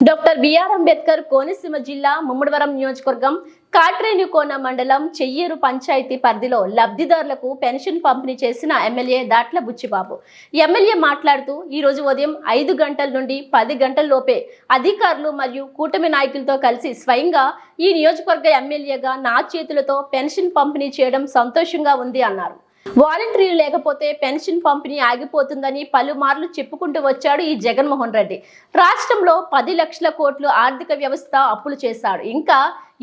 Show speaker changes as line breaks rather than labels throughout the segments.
Doctor BR Ambedkar Konaseema జిల్లా ముమ్మడివరం నియోజకవర్గం కాట్రేనికోన మండలం చెయ్యేరు పంచాయతీ పరిధిలో లబ్ధిదారులకు పెన్షన్ పంపిణీ చేసిన ఎమ్మెల్యే దాట్ల బుచ్చిబాబు. ఎమ్మెల్యే మాట్లాడుతూ ఈ రోజు ఉదయం ఐదు గంటల నుండి పది గంటల లోపే అధికారులు మరియు కూటమి నాయకులతో కలిసి స్వయంగా ఈ నియోజకవర్గ ఎమ్మెల్యేగా నా చేతులతో పెన్షన్ పంపిణీ చేయడం సంతోషంగా ఉంది అన్నారు. వాలంటీర్లు లేకపోతే పెన్షన్ పంపిణీ ఆగిపోతుందని పలుమార్లు చెప్పుకుంటూ వచ్చాడు ఈ జగన్మోహన్ రెడ్డి. రాష్ట్రంలో పది లక్షల కోట్లు ఆర్థిక వ్యవస్థ అప్పులు చేశాడు. ఇంకా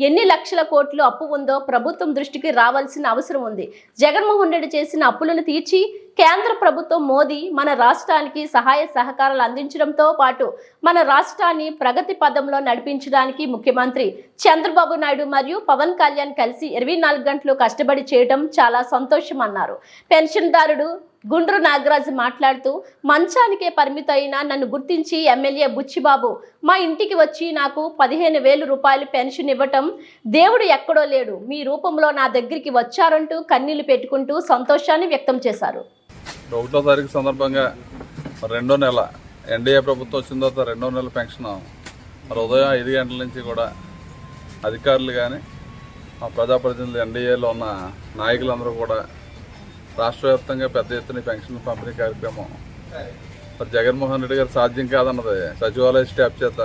ఎన్ని లక్షల కోట్లు అప్పు ఉందో ప్రభుత్వం దృష్టికి రావాల్సిన అవసరం ఉంది. జగన్మోహన్ రెడ్డి చేసిన అప్పులను తీర్చి కేంద్ర ప్రభుత్వం మోదీ మన రాష్ట్రానికి సహాయ సహకారాలు అందించడంతో పాటు మన రాష్ట్రాన్ని ప్రగతి పదంలో నడిపించడానికి ముఖ్యమంత్రి చంద్రబాబు నాయుడు మరియు పవన్ కళ్యాణ్ కలిసి ఇరవై నాలుగు గంటలు కష్టపడి చేయడం చాలా సంతోషం అన్నారు పెన్షన్దారుడు గుండ్రు నాగరాజు మాట్లాడుతూ మంచానికే పరిమితమైన నన్ను గుర్తించి ఎమ్మెల్యే బుచ్చిబాబు. మా ఇంటికి వచ్చి నాకు పదిహేను వేలు రూపాయలు పెన్షన్ ఇవ్వటం దేవుడు ఎక్కడో లేడు. మీ రూపంలో నా దగ్గరికి వచ్చారంటూ కన్నీళ్ళు పెట్టుకుంటూ సంతోషాన్ని వ్యక్తం చేశారు.
ఒకటో తారీఖు సందర్భంగా రెండో నెల ఎన్డీఏ ప్రభుత్వం వచ్చిన తర్వాత రెండో నెల పెన్షన్ ఉదయం ఐదు గంటల నుంచి కూడా అధికారులు కానీ ప్రజాప్రతినిధులు ఎన్డీఏలో ఉన్న నాయకులందరూ కూడా రాష్ట్ర వ్యాప్తంగా పెద్ద ఎత్తున పెన్షన్ పంపిణీ కార్యక్రమం. మరి జగన్మోహన్ రెడ్డి గారు సాధ్యం కాదన్నది. సచివాలయ స్టాఫ్ చేత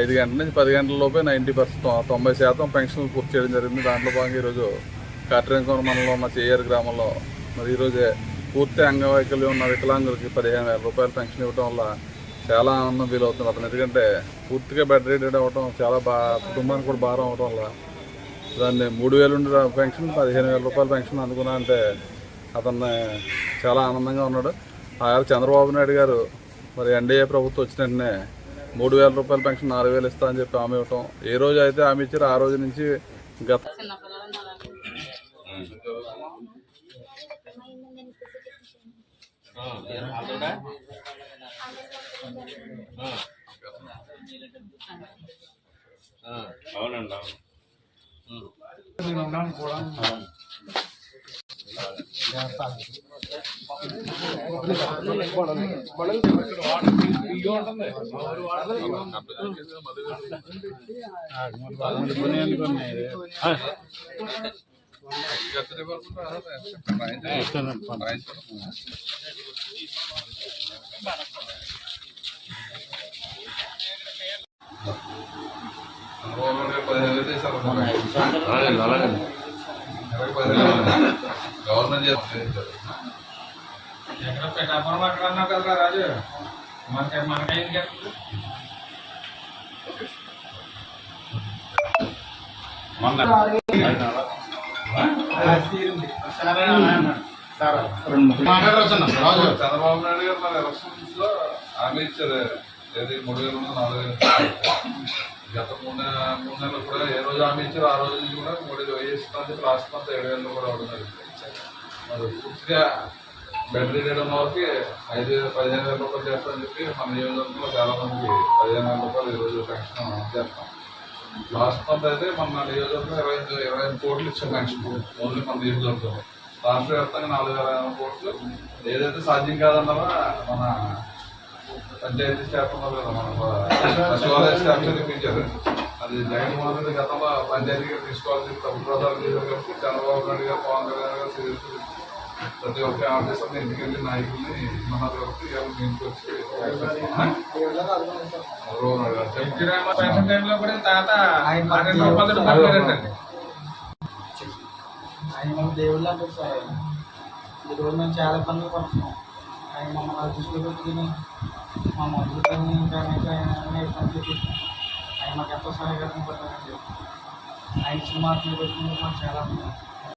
ఐదు గంటల నుంచి పది గంటల లోపే నైంటీ పర్సెంట్ తొంభై శాతం పెన్షన్లు పూర్తి చేయడం జరిగింది. దాంట్లో భాగంగా ఈరోజు కాట్రేనికోన మండలంలో ఉన్న చేయేరు గ్రామంలో మరి ఈరోజే పూర్తి అంగవైకల్యం ఉన్న వికలాంగులకి పదిహేను వేల రూపాయలు పెన్షన్ ఇవ్వడం వల్ల చాలా ఆనందం ఫీల్ అవుతుంది అతను. ఎందుకంటే పూర్తిగా బెడ్ రేటెడ్ అవ్వడం చాలా బా కుటుంబానికి కూడా భారం అవడం వల్ల దాన్ని మూడు వేలు ఉండే పెన్షన్ పదిహేను వేల రూపాయల పెన్షన్ అందుకున్నా అంటే అతన్ని చాలా ఆనందంగా ఉన్నాడు. ఆయన చంద్రబాబు నాయుడు గారు మరి ఎన్డీఏ ప్రభుత్వం వచ్చిన వెంటనే మూడు వేల రూపాయల పెన్షన్ నాలుగు వేలు ఇస్తా అని చెప్పి హామీ ఇవ్వటం. ఏ రోజు అయితే హామీ ఇచ్చారో ఆ రోజు నుంచి గత
అవునండి అవును. Gracias. అలాగే
గవర్నమెంట్ చేస్తుంది
ఎక్కడ పెట్టాపురం అక్కడ అన్నావు కదరా రాజు మనకి మనకైంది కదా
చంద్రబాబు నాయుడు గారు మన ఎలక్షన్స్లో హామీ ఇచ్చారు. ఏది మూడు వేలు నాలుగు వేలు గత మూడు మూడు నెలలు కూడా ఏ రోజు హామీ ఇచ్చారో ఆ రోజు నుంచి కూడా మూడు వేలు వేయిస్తాం లాస్ట్ మంత్ ఏడు వేలు కూడా అవుతున్నారు జరిగింది. మరి పూర్తిగా బెడ్ రేటెడ్ వరకు ఐదు వేలు పదిహేను వేల రూపాయలు చేస్తామని చెప్పి మన నియోజకవర్గంలో చాలామందికి పదిహేను వేల రూపాయలు ఈరోజు పెన్షన్ చేస్తాం. లాస్ట్ మంత్ అయితే మన నియోజకవర్గం ఇరవై ఐదు ఇరవై ఐదు కోట్లు ఇచ్చాం పెన్షన్. ఓన్లీ మన నియోజకవర్గంలో. రాష్ట్ర వ్యాప్తంగా నాలుగు వేల కోట్లు. ఏదైతే సాధ్యం కాదన్నారో మన పంచాయతీ స్టాఫ్ ఉన్నారు కదా మన? సచివాలయ స్టాఫ్ చదివించారు అది జగన్మోహన్ రెడ్డి గతంలో పంచాయతీ తీసుకోవాల్సి ప్రభుత్వాలు కాబట్టి చంద్రబాబు నాయుడు గారు పవన్ కళ్యాణ్ గారు ప్రతి ఒక్క ఆఫీసర్ని నాయకుల్ని ఉన్నారు కాబట్టి ఇంటికి వచ్చి
పెన్షన్ టైంలో కూడా తాత
ఆయన మాకు దేవుళ్ళు అంటారు సార్ ఆయన ఈ రోజు మేము చాలా పనులు పడుతున్నాం. ఆయన మమ్మల్ని దృష్టిలో పెట్టుకుని మా మందులు పని కానీ ఆయన అన్ని పనులు పెట్టాం ఆయన మాకు ఎంతో సహాయకరంగా పడ్డారండి ఆయన ఇచ్చిన మాటలు పెట్టుకుంటే మాకు చాలా